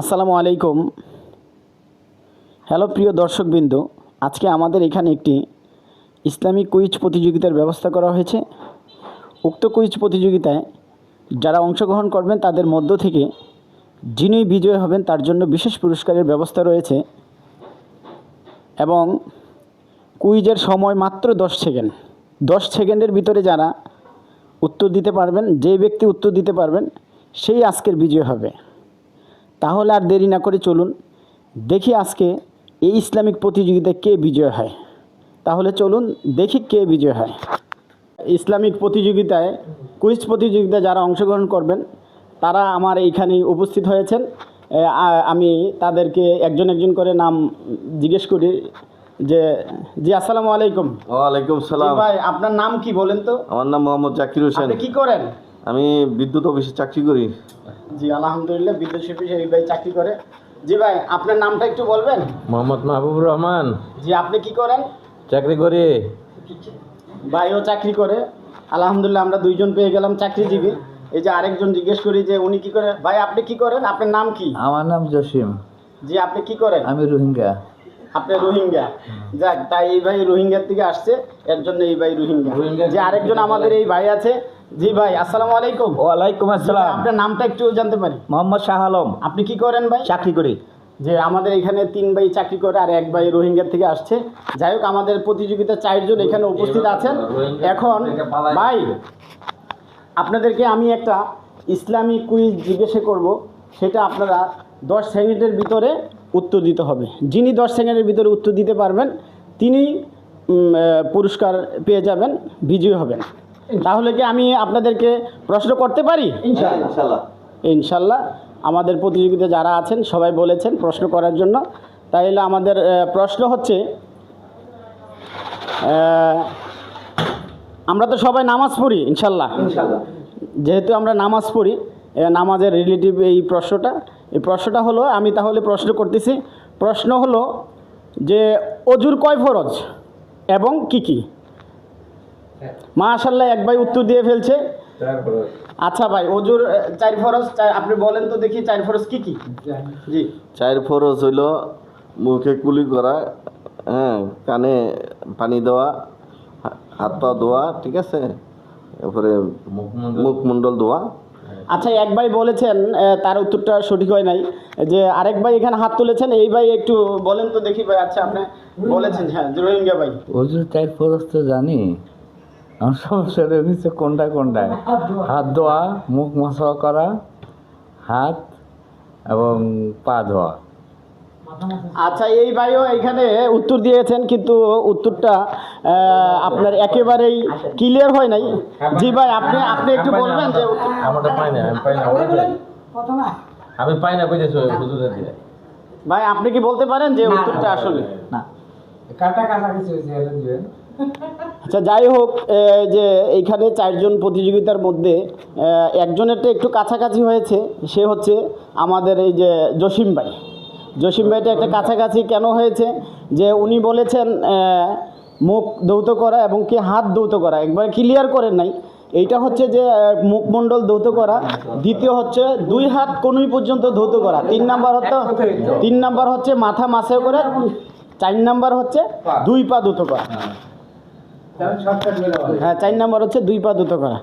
আসসালামু আলাইকুম। হ্যালো প্রিয় দর্শকবৃন্দ, আজকে আমাদের এখানে একটি ইসলামিক কুইজ প্রতিযোগিতার ব্যবস্থা করা হয়েছে। উক্ত কুইজ প্রতিযোগিতায় যারা অংশগ্রহণ করবেন, তাদের মধ্য থেকে যিনি বিজয় হবেন, তার জন্য বিশেষ পুরস্কারের ব্যবস্থা রয়েছে এবং কুইজের সময় মাত্র দশ সেকেন্ড। দশ সেকেন্ডের ভিতরে যারা উত্তর দিতে পারবেন যে ব্যক্তি উত্তর দিতে পারবেন, সেই আজকের বিজয় হবে। তাহলে আর দেরি না করে চলুন। দেখি আজকে এই ইসলামিক প্রতিযোগিতায় কে বিজয় হয়। তাহলে চলুন দেখি কে বিজয় হয়। ইসলামিক প্রতিযোগিতায় কুইজ প্রতিযোগিতায় যারা অংশগ্রহণ করবেন তারা আমার এইখানে উপস্থিত হয়েছেন। আমি তাদেরকে একজন একজন করে নাম জিজ্ঞেস করি যে জি আসসালামু আলাইকুম। ওয়ালাইকুম সালাম। ভাই আপনার নাম কি বলেন তো? আমার নাম মোহাম্মদ জাকির হোসেন। আপনি কি করেন? আমি বিদ্যুৎ অফিসে চাকরি করি। জি আলহামদুলিল্লাহ বিদ্যুৎ শিল্পী এই ভাই চাকরি করে। জি ভাই আপনার নামটা একটু বলবেন? মোহাম্মদ মাহবুবুর রহমান। জি আপনি কি করেন? চাকরি করি। ভাইও চাকরি করে। আলহামদুলিল্লাহ আমরা দুইজন পেয়ে গেলাম চাকরিজীবী। এই যে আরেকজন জিজ্ঞেস করি যে উনি কি করে ভাই আপনি কি করেন? আপনার নাম কি? আমার নাম জসিম। জি আপনি কি করেন? আমি রোহিঙ্গা। আপনি রোহিঙ্গা। যাক তাই এই ভাই রোহিঙ্গার থেকে আসছে এর জন্য এই ভাই রোহিঙ্গা। যে আরেকজন আমাদের এই ভাই আছে জি ভাই আসসালামু আলাইকুম। ওয়ালাইকুম আসসালাম। আপনার নামটা একটু জানতে পারি। মোহাম্মদ শাহ আলম। আপনি কি করেন ভাই? চাকরি করি। যে আমাদের এখানে তিন ভাই চাকরি করে আর এক ভাই রোহিঙ্গা থেকে আসছে। যাই হোক আমাদের প্রতিযোগিতা চারজন এখানে উপস্থিত আছেন। এখন ভাই আপনাদেরকে আমি একটা ইসলামিক কুইজ জিজ্ঞেস করব। সেটা আপনারা দশ সেকেন্ডের ভিতরে উত্তর দিতে হবে। যিনি দশ সেকেন্ডের ভিতরে উত্তর দিতে পারবেন তিনি পুরস্কার পেয়ে যাবেন বিজয়ী হবেন। তাহলে কি আমি আপনাদেরকে প্রশ্ন করতে পারি? ইনশাল্লাহ আমাদের প্রতিযোগিতা যারা আছেন সবাই বলেছেন প্রশ্ন করার জন্য। তাইলে আমাদের প্রশ্ন হচ্ছে আমরা তো সবাই নামাজ পড়ি ইনশাল্লাহ যেহেতু আমরা নামাজ পড়ি নামাজের রিলেটিভ এই প্রশ্নটা। এই প্রশ্নটা হলো আমি তাহলে প্রশ্ন করতেছি। প্রশ্ন হলো যে অজুর কয় ফরজ এবং কি কি? মাশাল্লাহ এক ভাই উত্তর দিয়ে ফেলছে। আচ্ছা ভাই অজুর চার ফরজ আপনি বলেন তো দেখি চার ফরজ কি কি? জি। চার ফরজ হইল মুখে কুলি করা হ্যাঁ কানে পানি দেওয়া হাত পা ধোয়া ঠিক আছে? এরপরে মুখমণ্ডল ধোয়া। আচ্ছা এক ভাই বলেছেন তার উত্তরটা সঠিক হয় নাই যে আরেক ভাই এখানে হাত তুলেছেন এই ভাই একটু বলেন তো দেখি ভাই আচ্ছা আপনি বলেছেন হ্যাঁ রোহিঙ্গা ভাই। ওজুর টাইপ ফরজ তো জানি? আমার সমস্যা রয়েছে কোনটা কোনটা? হাত ধোয়া। মুখ মশা করা হাত এবং পা ধোয়া। আচ্ছা এই ভাইও এখানে উত্তর দিয়েছেন কিন্তু উত্তরটা আপনার একেবারেই ক্লিয়ার হয় নাই। জি ভাই আপনি আপনি একটু বলবেন যে আমারটা পাই না আমি পাই না আমি পাই না কইতেছি হুজুরের দিয়ে। ভাই আপনি কি বলতে পারেন যে উত্তরটা আসলে? না। কাটা কাটা কিছু হয়েছে আচ্ছা যাই হোক যে এইখানে চারজন প্রতিযোগিতার মধ্যে একজনেরটা একটু কাছাকাছি হয়েছে সে হচ্ছে আমাদের এই যে জসিম ভাই। জসিম ভাইটা একটা কাছাকাছি কেন হয়েছে? যে উনি বলেছেন মুখ দৌত করা এবং কি হাত দৌত করা। একবার ক্লিয়ার করেন নাই। এইটা হচ্ছে যে মুখমণ্ডল দৌত করা। দ্বিতীয় হচ্ছে দুই হাত কোনুই পর্যন্ত ধৌত করা। তিন নাম্বার হচ্ছে তিন নাম্বার হচ্ছে মাথা মাসে করে, চার নাম্বার হচ্ছে দুই পা দৌত করা। হ্যাঁ চার নাম্বার হচ্ছে দুই পা দুটো করা।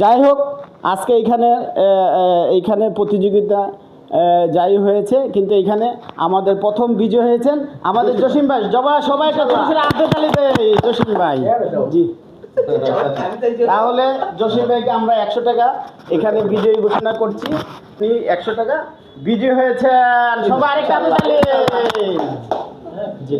যাই হোক, আজকে এইখানে এইখানে প্রতিযোগিতা যাই হয়েছে, কিন্তু এখানে আমাদের প্রথম বিজয় হয়েছেন আমাদের জসিম ভাই। জবা, সবাই একটা দেয় জসিম ভাই। জি। তাহলে জসিম ভাইকে আমরা একশো টাকা এখানে বিজয়ী ঘোষণা করছি। আপনি একশো টাকা বিজয় হয়েছেন। সবাই আরেকটা জি